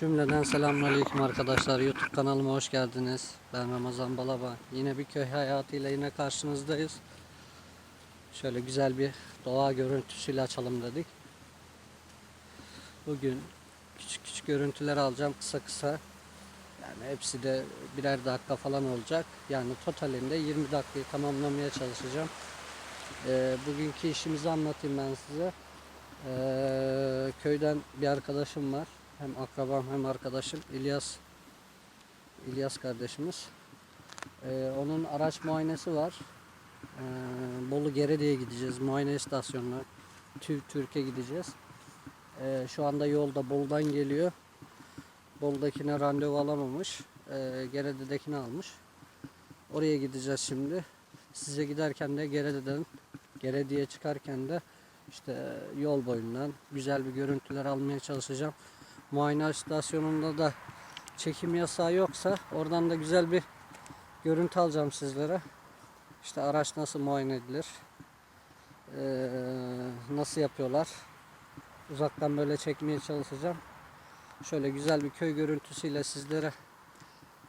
Cümleden selamünaleyküm arkadaşlar. YouTube kanalıma hoş geldiniz. Ben Ramazan Balaba. Yine bir köy hayatıyla yine karşınızdayız. Şöyle güzel bir doğa görüntüsüyle açalım dedik. Bugün küçük küçük görüntüler alacağım kısa kısa. Yani hepsi de birer dakika falan olacak. Yani totalinde 20 dakikayı tamamlamaya çalışacağım. Ee, bugünkü işimizi anlatayım ben size. Ee, köyden bir arkadaşım var. Hem akrabam hem arkadaşım İlyas İlyas kardeşimiz. Ee, onun araç muayenesi var. Ee, Bolu Gerede'ye gideceğiz. Muayene istasyonuna. TÜV Türkiye gideceğiz. Ee, şu anda yolda Bolu'dan geliyor. Bolu'dakine randevu alamamış. Ee, Gerede'dekini almış. Oraya gideceğiz şimdi. Size giderken de Gerede'den Gerede'ye çıkarken de işte yol boyundan güzel bir görüntüler almaya çalışacağım. Muayene istasyonunda da çekim yasağı yoksa oradan da güzel bir görüntü alacağım sizlere. İşte araç nasıl muayene edilir, ee, nasıl yapıyorlar. Uzaktan böyle çekmeye çalışacağım. Şöyle güzel bir köy görüntüsüyle sizlere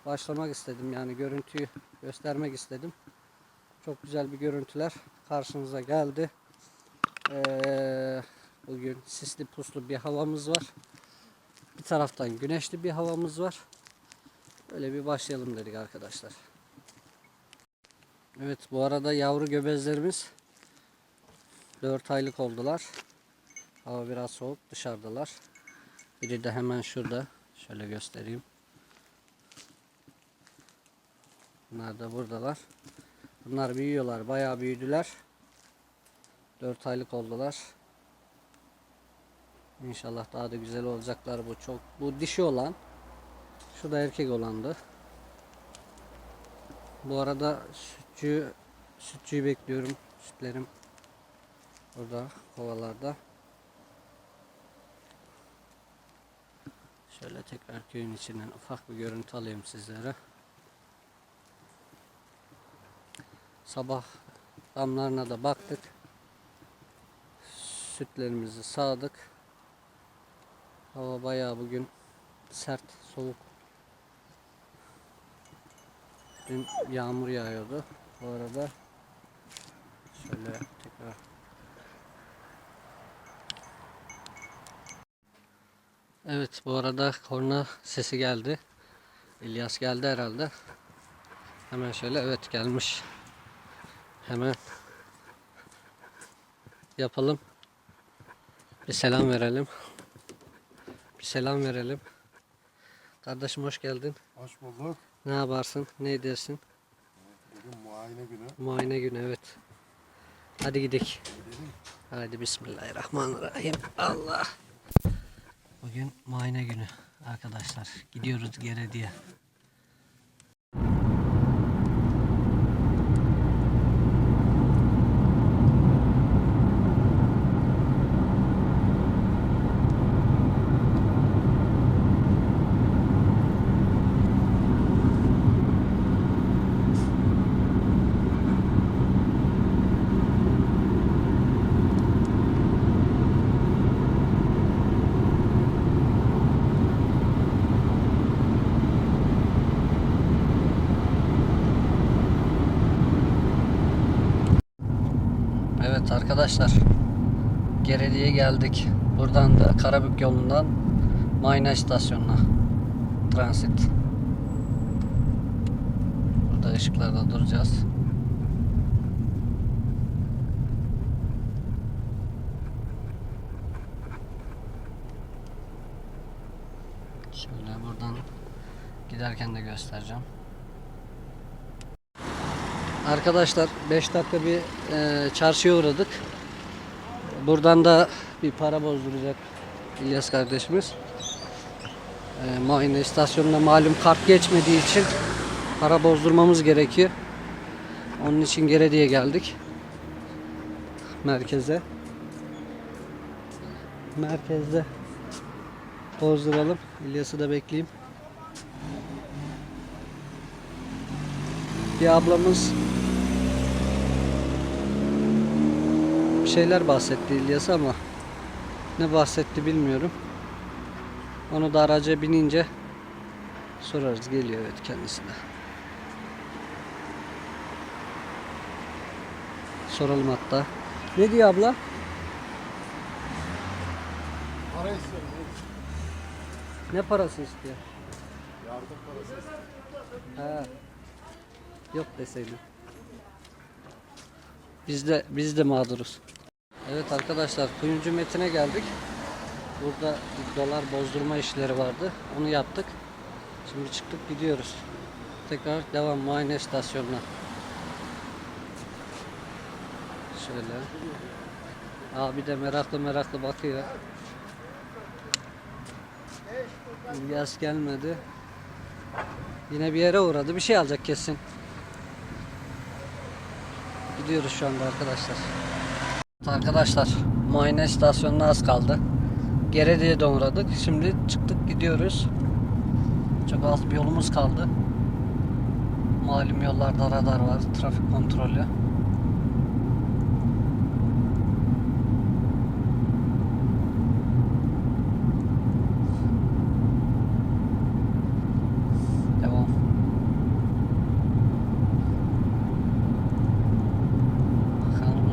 başlamak istedim. Yani görüntüyü göstermek istedim. Çok güzel bir görüntüler karşınıza geldi. Ee, bugün sisli puslu bir havamız var. Bir taraftan güneşli bir havamız var. Böyle bir başlayalım dedik arkadaşlar. Evet bu arada yavru göbezlerimiz 4 aylık oldular. Hava biraz soğuk dışarıdalar. Biri de hemen şurada. Şöyle göstereyim. Bunlar da buradalar. Bunlar büyüyorlar. Bayağı büyüdüler. 4 aylık oldular. İnşallah daha da güzel olacaklar bu çok. Bu dişi olan. Şu da erkek olandı. Bu arada sütçü sütçüyü bekliyorum. Sütlerim burada kovalarda. Şöyle tekrar köyün içinden ufak bir görüntü alayım sizlere. Sabah damlarına da baktık. Sütlerimizi sağdık. Hava bayağı bugün sert, soğuk. Dün yağmur yağıyordu. Bu arada şöyle tekrar Evet bu arada korna sesi geldi. İlyas geldi herhalde. Hemen şöyle evet gelmiş. Hemen yapalım. Bir selam verelim. Selam verelim. Kardeşim hoş geldin. Hoş bulduk. Ne yaparsın? Ne edersin? Bugün muayene günü. Muayene günü evet. Hadi gidelim. Gidelim. Hadi bismillahirrahmanirrahim. Allah. Bugün muayene günü arkadaşlar. Gidiyoruz geri diye. Evet arkadaşlar. Gerediye geldik. Buradan da Karabük yolundan Mayna istasyonuna transit. Burada ışıklarda duracağız. Şöyle buradan giderken de göstereceğim. Arkadaşlar 5 dakika bir e, çarşıya uğradık. Buradan da bir para bozduracak İlyas kardeşimiz. E, muayene istasyonunda malum kart geçmediği için para bozdurmamız gerekiyor. Onun için Gerediye geldik. Merkeze. Merkezde bozduralım. İlyas'ı da bekleyeyim. Bir ablamız bir şeyler bahsetti İlyas ama ne bahsetti bilmiyorum. Onu da araca binince sorarız. Geliyor evet kendisi de. Soralım hatta. Ne diyor abla? Para istiyorum. Ne parası istiyor? Yardım parası. Ha. Yok deseydin. Biz de biz de mağduruz. Evet arkadaşlar kuyumcu metine geldik. Burada dolar bozdurma işleri vardı. Onu yaptık. Şimdi çıktık gidiyoruz. Tekrar devam muayene istasyonuna. Şöyle. Abi de meraklı meraklı bakıyor. İlyas gelmedi. Yine bir yere uğradı. Bir şey alacak kesin. Gidiyoruz şu anda arkadaşlar. Arkadaşlar muayene istasyonuna az kaldı. Gerediye de uğradık. Şimdi çıktık gidiyoruz. Çok az bir yolumuz kaldı. Malum yollarda radar var. Trafik kontrolü.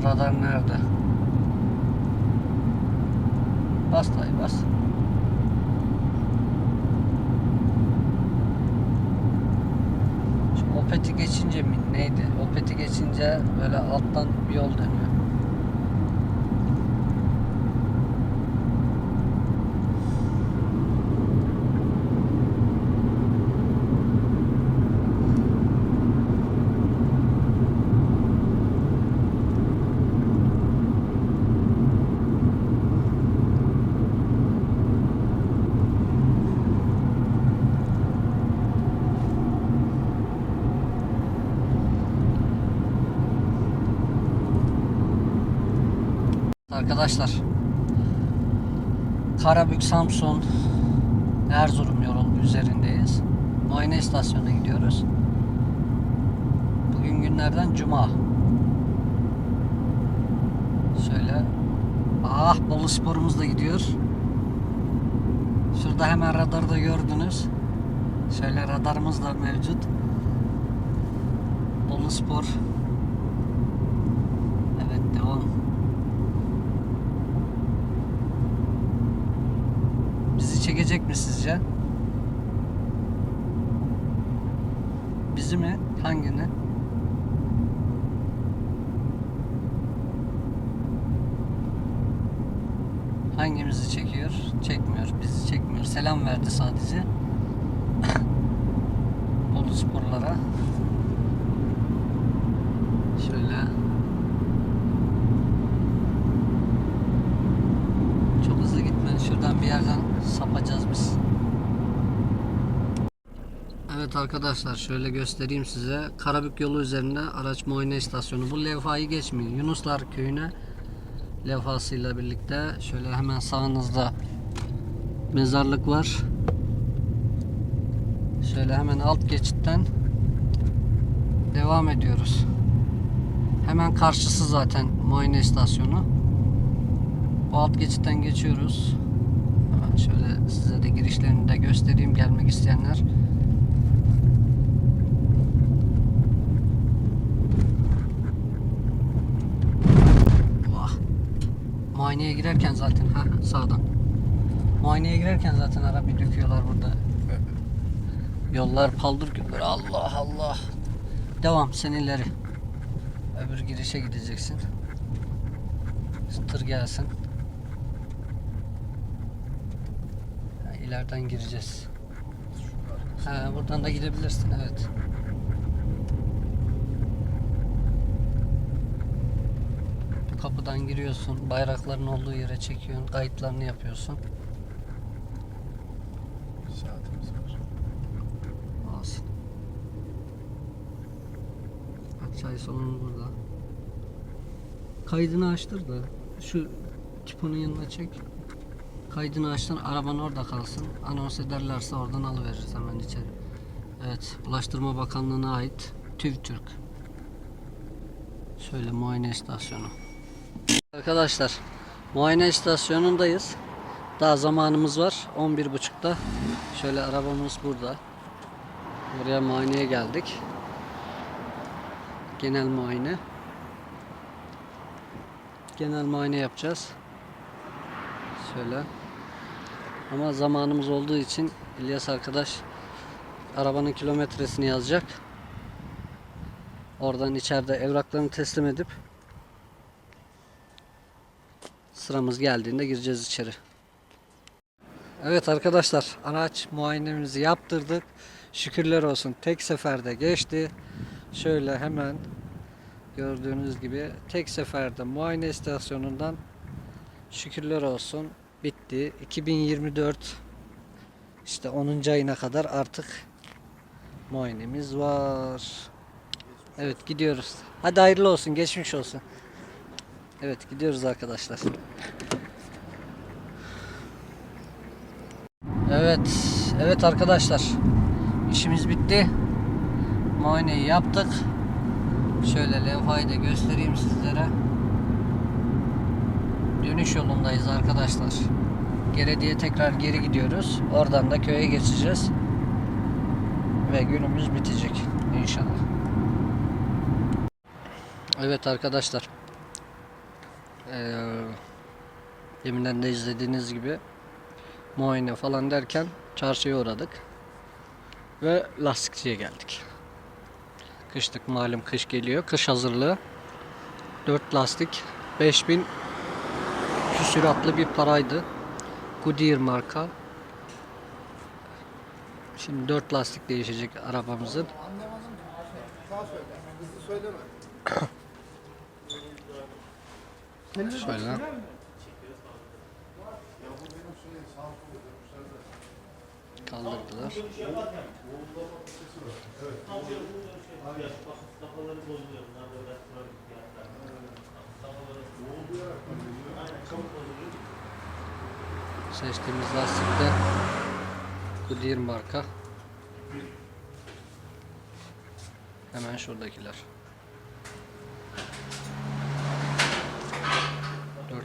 Radar nerede? Alttan bir yol. Arkadaşlar Karabük Samsun Erzurum yolu üzerindeyiz. Muayene istasyonuna gidiyoruz. Bugün günlerden cuma. Şöyle Ah Bolu sporumuz da gidiyor. Şurada hemen radarda gördünüz. Şöyle radarımız da mevcut. Bolu Spor. Evet devam. Bizi çekecek mi sizce? Bizi mi? Hangini? Hangimizi çekiyor? Çekmiyor. Bizi çekmiyor. Selam verdi sadece. Bolu sporlara. Şöyle. Çok hızlı gitme. Şuradan bir yerden sapacağız biz. Arkadaşlar şöyle göstereyim size. Karabük yolu üzerinde araç muayene istasyonu. Bu levhayı geçmeyin. Yunuslar köyüne levhasıyla birlikte şöyle hemen sağınızda mezarlık var. Şöyle hemen alt geçitten devam ediyoruz. Hemen karşısı zaten muayene istasyonu. Bu alt geçitten geçiyoruz. Hemen şöyle size de girişlerini de göstereyim gelmek isteyenler. Muayeneye girerken zaten ha sağdan. Muayeneye girerken zaten arabayı döküyorlar burada. Yollar paldır küldür. Allah Allah. Devam sen ileri. Öbür girişe gideceksin. Tır gelsin. Ha, gireceğiz. Ha, buradan da gidebilirsin evet. Kapıdan giriyorsun. Bayrakların olduğu yere çekiyorsun. Kayıtlarını yapıyorsun. Saatimiz var. Olsun. Bak çay salonu burada. Kaydını açtır da şu kiponun yanına çek. Kaydını açtın araban orada kalsın. Anons ederlerse oradan alıveririz hemen içeri. Evet Ulaştırma Bakanlığı'na ait TÜV Türk. Şöyle muayene istasyonu. Arkadaşlar muayene istasyonundayız. Daha zamanımız var. 11.30'da. Şöyle arabamız burada. Buraya muayeneye geldik. Genel muayene. Genel muayene yapacağız. Şöyle. Ama zamanımız olduğu için İlyas arkadaş arabanın kilometresini yazacak. Oradan içeride evraklarını teslim edip sıramız geldiğinde gireceğiz içeri. Evet arkadaşlar araç muayenemizi yaptırdık. Şükürler olsun tek seferde geçti. Şöyle hemen gördüğünüz gibi tek seferde muayene istasyonundan şükürler olsun bitti. 2024 işte 10. ayına kadar artık muayenemiz var. Evet gidiyoruz. Hadi hayırlı olsun, geçmiş olsun. Evet gidiyoruz arkadaşlar. Evet, evet arkadaşlar. İşimiz bitti. Muayeneyi yaptık. Şöyle levhayı da göstereyim sizlere. Dönüş yolundayız arkadaşlar. Gerediye tekrar geri gidiyoruz. Oradan da köye geçeceğiz. Ve günümüz bitecek inşallah. Evet arkadaşlar. Ee, deminden de izlediğiniz gibi muayene falan derken çarşıya uğradık. Ve lastikçiye geldik. Kışlık malum kış geliyor. Kış hazırlığı. 4 lastik 5000 küsuratlı bir paraydı. Goodyear marka. Şimdi 4 lastik değişecek arabamızın. Anlamadım ki. Sağ söyle. Hızlı söyleme. Şöyle. Kaldırdılar. Seçtiğimiz lastikte Goodyear marka. Hemen şuradakiler.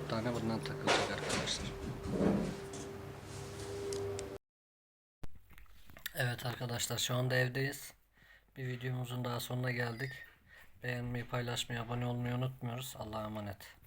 Dört tane bundan takılacak arkadaşlar. Evet arkadaşlar şu anda evdeyiz. Bir videomuzun daha sonuna geldik. Beğenmeyi, paylaşmayı, abone olmayı unutmuyoruz. Allah'a emanet.